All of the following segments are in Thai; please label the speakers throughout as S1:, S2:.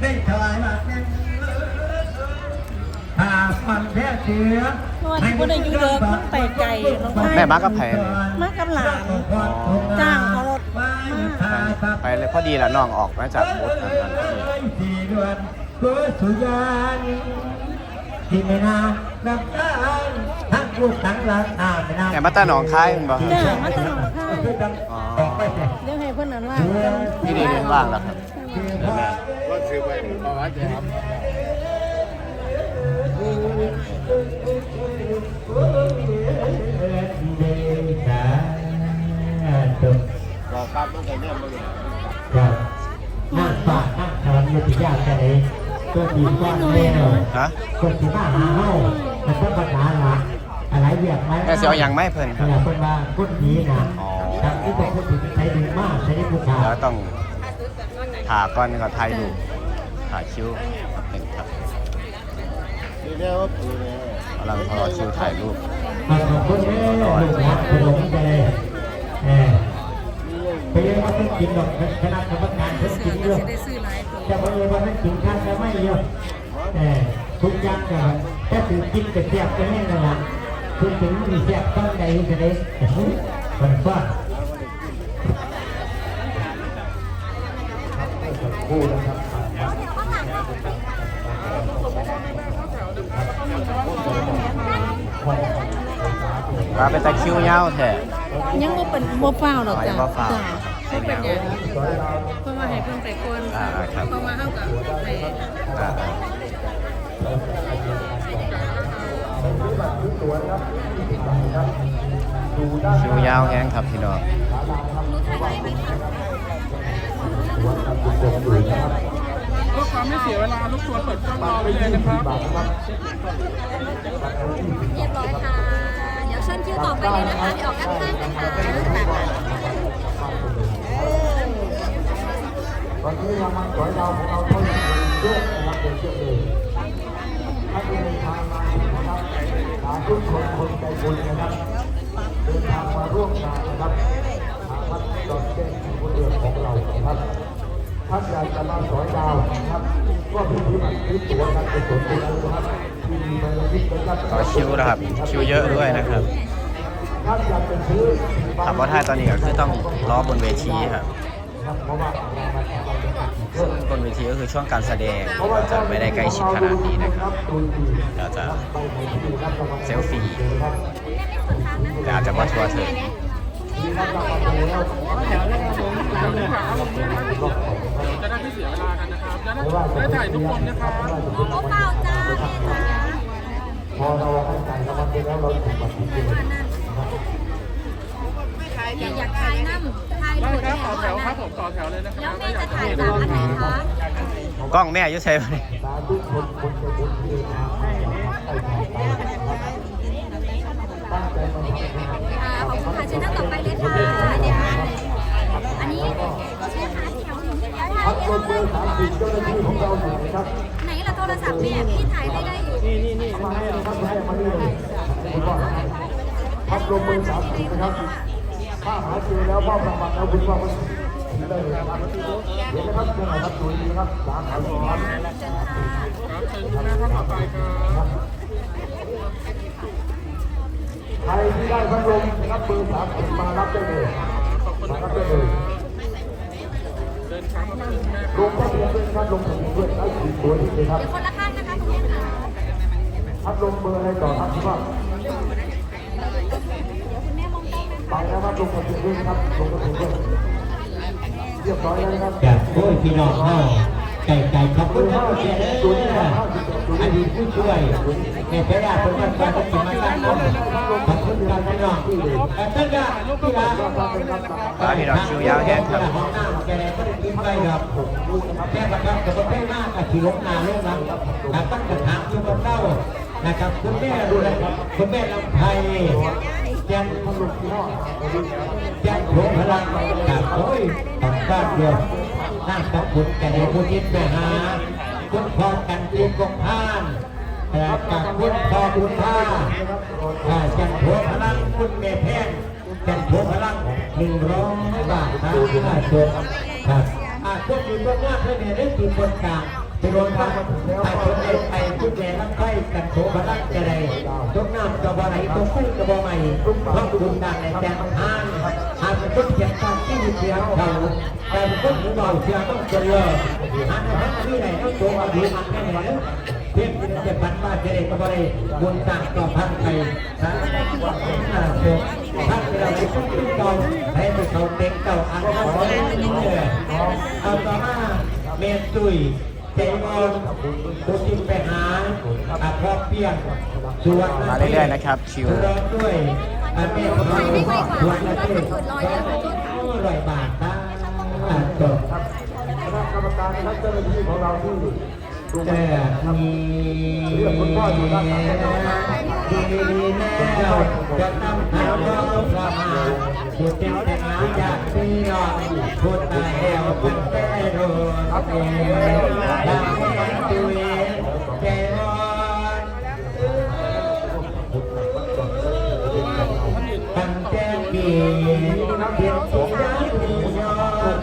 S1: ได้ถวายมาแน่หากมันแท้เสือ
S2: เพราะว่าที่บ่ได้อยู่เด้อมันไปไกลน้องไผ่
S3: แม่มากับไผเนี่ย
S2: มากับหลานจ้างเขารถมา
S3: ไปไปเลยพอดีแล้วน้องออกมาจากบูธนั้นนั้นพอดี
S1: สี่เดือนก็สุยานที่ไม่นานน้ำตาทั้งลูกทั้งหลานตาไม่นาน
S3: แม่มาตาหนองคายแมันบ่
S2: จ้ามาตลอดค่ะ
S3: อ๋อ
S2: เดี๋ยวให้เพิ่นนั้นว่า
S3: ที่นี่เรียนว่างแล้วครับ
S4: ว่าซื้อไปประวัติจะท
S1: จบำ
S4: บอกครับต้องไปเนี่ยมาเลย
S1: ครับนั่งฝากนั่งทอนอยู่ที่ยากแค่ไหนก็ดีกว่าแน่
S3: ฮะ
S1: คนที่าหาเฮามันต้องปัญหาลักอะไรเรียกไหม
S3: แม่สิเอาหยังไม่เพิ่นครับ
S1: เวลาคนมาคนดีนะ
S3: อ๋อ
S1: ทำที่เป็นคนที่ใช้ดีมากใช้ได้ผู้ชาย
S3: แล้วต้องถ่าก่อนก็ถ่ายรู ถ่ายคิวเป็นครับ
S4: กำ
S3: ลังรอคิวถ่ายรูป
S1: ขอบคุณแม่หลูกหลานขนมใจเออไปเรียกว่าต้องกินหรอกคณะกรรมการเพิ่งกินเยอะจะไปเรียกว่าต้องกินข้าวจะไม่เยอะเออทุกอย่างก็ถ้าถือกินกระเทียบก็แน่นอนคุณถึงมีเสียบต้องใดจะได้มันฟ
S3: ว่าเป็นตะคิวยาวแท้
S2: ยังบ่เป็นบ่ฟ้าวหรอกจ้ะ
S3: อ๋อยังบ่ฟ้าว
S2: จ้ะบ่เป็นหยังเพราะว่าให้เพิ่นไปก่อน
S3: อ่าครับ
S2: เพราะว่าเฮาก็ให้
S3: อ่าคิวยาวแห้งครับพี่น้อง
S5: เพื่อความไม่เสียเวลาลูกชวนเปิดกล้องรอไว้เลยนะครับ
S6: เรียบร้อยค่ะ เชิญคิวต่อไปเลยนะคะเดี๋ยวออกด้านข้างกันค่ะ
S1: วันนี้เรามาสวยเราของเราต้องเยอะนะครับเป็นเยอะเลยถ้าเดินทางมานะครับสาธุชนคนใจบุญนะครับเดินทางมาร่วมงานนะครับทางวัดดอนเจ้งคนเรือนของเราครับ ท่านอยากจะมาสอยดาวนะครับก็พิธีบัตรพิธีวันการกุศลไปแล้วนะครับที่มีมาลิขิตนะครับ
S3: ต่อคิวนะครับคิวเยอะด้วยนะครับ
S1: ท่านอยากจะซื้อ
S3: ขับรถท้าตอนนี้ก็คือต้องรอบนเวทีครับซึ่งบนเวทีก็คือช่วงการแสดงจะไม่ได้ใกล้ชิดขนาดนี้นะครับเราจะเซลฟี่แต่อาจจะว่าทัวร์เถิด
S5: จะได้ไม่เสียเวลากันนะครับจะได้ได้ถ่ายทุกคนนะครับ
S6: โอ้เปล่าจ้าแม่จ้า
S1: พอเราให้ใจเราไปแล้วเราถูกบัตรจริง
S6: อยากอยากถ่ายน้ำถ่าย
S5: ได้
S6: รูป
S5: ครับต่อแถ
S6: ว
S5: ครับผมต่อแถวเลยนะครับ
S6: แล้วแม่จะถ่ายจากอันไหนคะ
S3: กล้องแม่ยุ่ใช่ไหม
S1: สาธุคนคนจะบุญที่เดินทางไปทางตาตั้งใจมา
S6: เชิญท่านต่อไปเลยค่ะเดี๋ยวอันนี้เชิญหาแถวหนึ่งเดี๋ยวถ่าย
S1: พัด
S6: เอ
S1: ล
S6: ง
S1: มเบอร์สามสิบเจ้าหน้าที่ของเราอยู่นะครับ
S6: ไหนล่ะโทรศัพท์แม่ยพี่ถ่ายไม่ได้อยู่
S1: นี่นี่นี่มาให้ครับมาให้มานี่เลยคุณว่าพัดลมเบอร์สามสิบนะครับถ้าหาเจอแล้วมอบรางวัลแล้วคุณว่ามันได้เลยครับเดี๋ยวนะครับเดี๋ยวนะครับดูดีนะครับสามขอร้อน
S5: ครับเชิญคุณแม่ท่านต่อไปครับ
S1: ใครที่ได้พัดลมนะครับเบอร์สามสิบมารับได้เลยมารับได้เลย
S5: เดินทางมาถึงแม่
S1: ลงทะเบียนด้วยครับลงทะเบียนด้วยได้สี่ตัวนี่เลยครับ
S6: คนละข้างนะคะคุณแม่ค่ะ
S1: พัดลมเบอร์อะไรต่อครับที่ว่า
S6: เดี๋ยวคุณแม่มองได้ไหม
S1: ไปแล้วครับลงทะเบียนด้วยครับลงทะเบียนด้วยเรียบร้อยแล้วนะครับ
S7: จากโอ้ยพี่น้องเฮาไก่ไก่ขอบคุณครับเสียเด้อ ดีผู้ช่วยในพระราชเป็นการปฏิมาสร้างคนขอบคุณครับพี่น้องแต่ท่านก็พี่ลา
S3: ครับพี่น้องคิวยาวแห้งครับ
S7: ห้องน้ำแกได้ก็ได้กินไปครับแค่ประกับกับประเภทมากกับขี่ลงนาลงหลังแต่ตั้งกระถางอยู่บนเต้านะครับคุณแม่ดูแลคุณแม่ลำไพยันพลุกพ่อยันโผพลังกับโอ้ยต้องบ้านเดียวนั่งกับคุณแก่ในผู้ยิดไปหาคุณพอกันเตรียมกองพานแต่กับคุณพอคุณท่าอ่าจันโผพลังคุณเมแพงจันโผพลังหนึ่งร้อยบาทครับห้าตัวครับอาพวกอยู่พวกว่าเพื่อนเนี่ยได้กี่คนกลาง ไปโดนทางไปคนเอกไปชุดแดงรับไข่กันโถบลักจะได้ตกน้ำกระบอกไหนตกฟุ้งกระบอกใหม่พระคุณดังในแจงอ่านอ่านเป็นคนเขียนตามที่มีเสียงเขาแต่เป็นคนหูเบาเสียงต้องเจริญอ่านในพระที่ไหนต้องโตมาดีมันแค่ไหนเพียงที่จะปันมาจะได้กระบอกได้บุญต่างต่อพันไปสารพัดว่าเป็นอาโศกพันเราไปต้องขึ้นเก่าให้ไปเขาเต็งเก่าอ่านเขาขอให้ยิ่งเดือดเอาต่อมาเมตุย เตงอนตัวจริงไปหาอาพอเพียงส่วน
S3: มาเรื่อยๆนะครับชิว
S7: ร้องด้วยอาเมนของเราส่วนละเจ็ดร้อยบาทนะจบ
S1: คณะกรรมการและเจ้าหน้าที่ของเราที่
S7: แต่มีดีแล้วจะนำทางเราสมาผู้เต็มแต่งานอยากที่นอนผู้ตาแล้วเป็นแต่โดนเองทำให้ตัวเองแก่อ่อนตั้งแต่ปีเพียงสุดยอดดียอด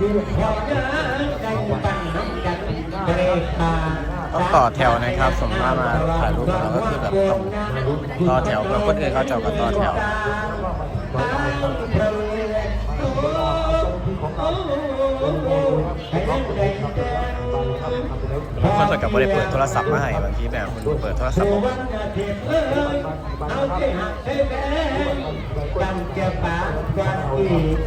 S7: ดีพอเดินได้ตั้งน้ำกันเกรขา
S3: ต้องต่อแถวนะครับสมมติว่ามาถ่ายรูปกับเราก็คือแบบต้องต่อแถวแล้วคนอื่นเขาจะก็ต่อแถวบางคนเปิดกับบริเปิดโทรศัพท์มาให้บางทีแบบคนเปิดโทรศัพท์บอก
S7: กันจะปากกันอีก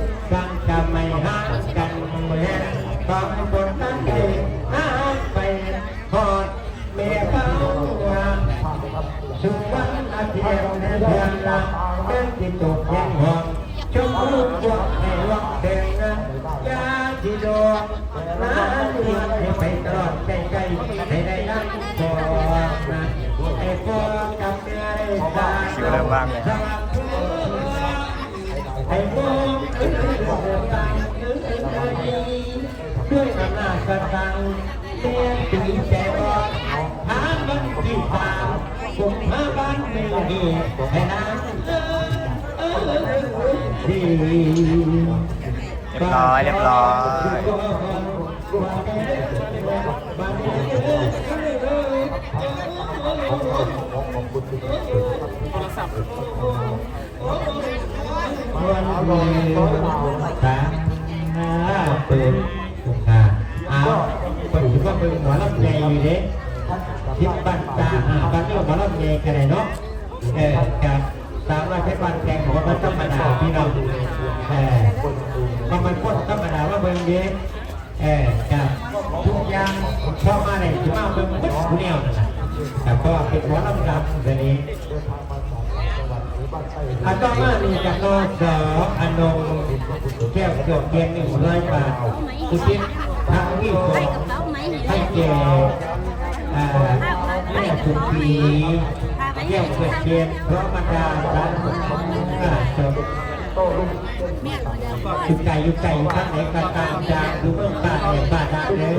S7: วเริ่
S3: มว่างเลย
S7: ไอ้พวกด้วยอำนาจกำลังเตียนตีแจวหาบันที่สามผมหาบ้านไม่ดีให้นางดี
S3: เรียบร้อยเรียบร้อย
S5: โทร ศัพท์
S7: วันนี้ตาเปิดอ่าอ้าวเปิดก็เป็นหมอลำใหญ่อยู่เด้ทิพบันตาอ่าบันนี้หมอลำใหญ่กันเลยเนาะเออกับสามมาใช้บันแทงของมันธรรมดาพี่น้องเออมันมันพ้นธรรมดาว่าเบิ่งเด้เออกับทุกอย่างชอบมาเลยที่มาเบิ่งหมดผู้แนวนั่นแหละแต่ก็เป็นหมอลำดำเดี๋ยวนี้ อาตมามีจากนอสออนงแก้วเกือบเย็นหนึ่งร้อยบาทอุทิศทางที่สอ
S6: ให้
S7: ง
S6: ไหมเห็นไหม
S7: ให้แก่อ่าแม่สุขีแก้วเกือบเย็นเพราะบรรดาร้านอาจบอยู่ไก่อยู่ไก่ข้างไหนกันตามจางดูเมืองตาเนี่ยบ้านนาเด้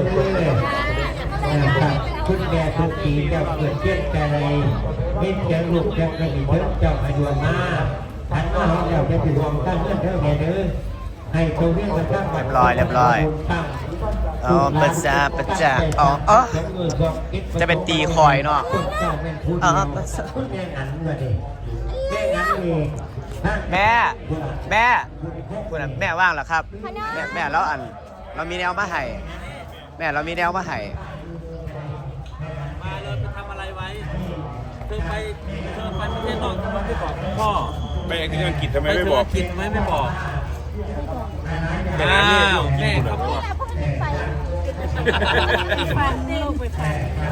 S7: อ นะครับคุณแม่สุขีแก้วเกือบเย็นใจมิตรเจ้าลูกเจ้ากระดิ่งเจ้ามาดวงมาทันมาเราจะไปรวมกันเด้อเด้อแม่เด้อให้ตัวเรื่องกระทั่ง
S3: เรียบร้อยเรียบร้อยเอาประจาประจาอ๋ออ๋อจะเป็นตีคอยเนาะอ๋อประจา
S7: แม่แม่
S3: แม่คุณแม่ว่างเหรอครับ แม่แม่แล้วอัน เรามีแนวมาให้แม่เรามีแนวมาให้
S5: ไปเธอไปประเทศนอกทำไมไม่บอกพ่อ
S4: ไปที่อังกฤษทำไม
S5: ไป
S4: ไม่
S5: เธ
S4: บ
S5: อ
S4: อก
S5: กินทำไมไม่บอก
S4: แต่
S5: อ้า
S4: ละเรื่อง
S5: ว
S4: อยู่
S5: แม่
S4: ญี่ปุ่น
S5: เขา
S4: อะ
S5: บอก
S6: ฟันลูกไป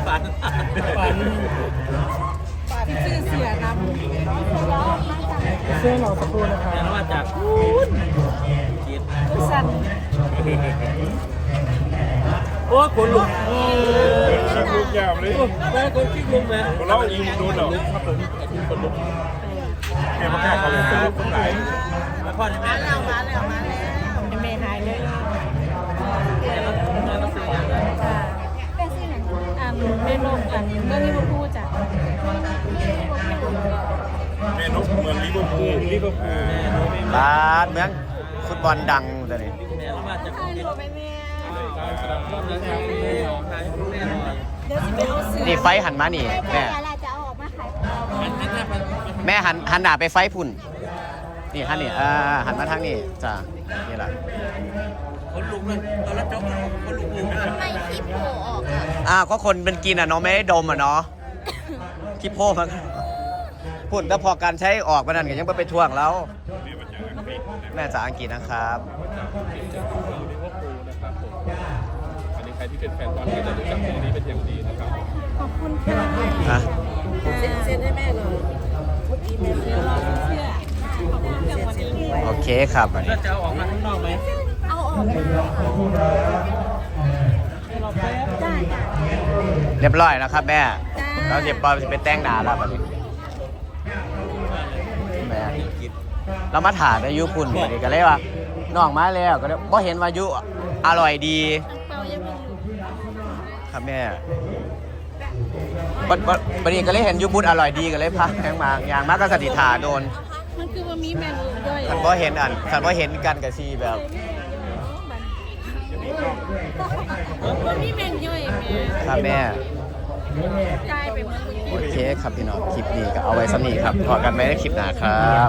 S6: ฟัน
S5: ฝันฝัน
S2: ชื่อเสียนำเสื้อหล่อสกูนะคะ
S5: แต่ว่าจากจีน
S2: สั่น
S5: โอ้ขนลุกโอ้
S4: ชักลูกยาวเลย
S5: แม่คนขี้ลุกแม่
S4: เรายิงโดนเหรอครับผมคนลุกแม่มาแก้เขาเลยนะคนไหน
S5: แล้วพ่อจะแม่แล้วมาแล้วมาแล้ว
S2: เมย์หายเลย
S5: แม่เราแม่เราซื้องไร
S2: จ้า
S6: เป็นสิ
S2: เมนมกันเมื่อนี้มาพูดจ้ะ
S4: แม่นกเมืองลิเวอร์พูลลิเวอร์พูล
S3: บานเมืองฟุตบอลดังตัวนี้
S5: แม่ เรามาจากจีน
S2: ไปแม่
S8: การสนับสนุนนะครับคุณแม่ออกให้คุณแม่หน่อย
S2: เดี๋ยวสิไปเอาเสือ
S3: นี่ไฟหันมานี่แม่
S7: เดี๋ยวเราจะเอาออกมาขายของ
S8: อันนั้นถ้ามัน
S3: แม่หันหันหน้าไปไฟพุ่น นี่หันนี่อ่าหันมาทางนี้จ้านี่แหละ
S8: คนลุกเลยตอนรับจบคนลุกลุก
S7: ทำไมคลิปโผล่ออกอะ
S3: อ้าวก็คนเป็นกินอะเนาะไม่ได้ดมอะเนาะคิปโป้มันพุ่นแต่พอการใช้ออกมานั่นก็ยังบ่ไปท่วงแล้ว แม่จากอังกฤษนะครับ
S8: ลิเวอร์พูลนะครับผมอันนี้ใค รที่เป็นแฟนบอลก็จะรู้จักทีมนี้เป็นอย่างดีนะครับ
S2: ขอบคุณค่ะ
S3: ฮะ
S2: เซ็นเซ็นให้แม่เลยเมื่อกี้แม่เสื้อรอเสื้อขอบคุณค่ะวันนี้
S3: โอเคครับอัน
S8: แล้
S3: นี้
S8: วจะเอาออกมาข้างนอกไหม
S7: เอาออกได้จ้ะ
S3: เรียบร้อยแล้วครับแม่
S7: จ้า
S3: เราเจ็บปอจะไปแต่งหน้าแล้วบัดนี้แม่เรามาถ่ายในยุพุ่นบัดนี้ก็เลยว่าน้องมาแล้วก็เลยบ่เห็นว่ายุอร่อยดี
S7: เปายังไม่รู้
S3: ครับแม่บัดบัดบัดนี้ก็เลยเห็นยุบุญอร่อยดีก็เลยพาแพงมาอย่างมากก็สติถาโดน
S2: มันคือว่ามีแมงด้วย
S3: คันบ่เห็นอันคันบ่เห็นกันกับซีแบบ
S2: มันมีแมงย่อยแม่
S3: ครับแม่
S2: กลายไปเหมือน
S3: โอเคครับพี่น้องคลิปนี้ก็เอาไว้สำนีครับพอกันไว้ในคลิปหน้าครับ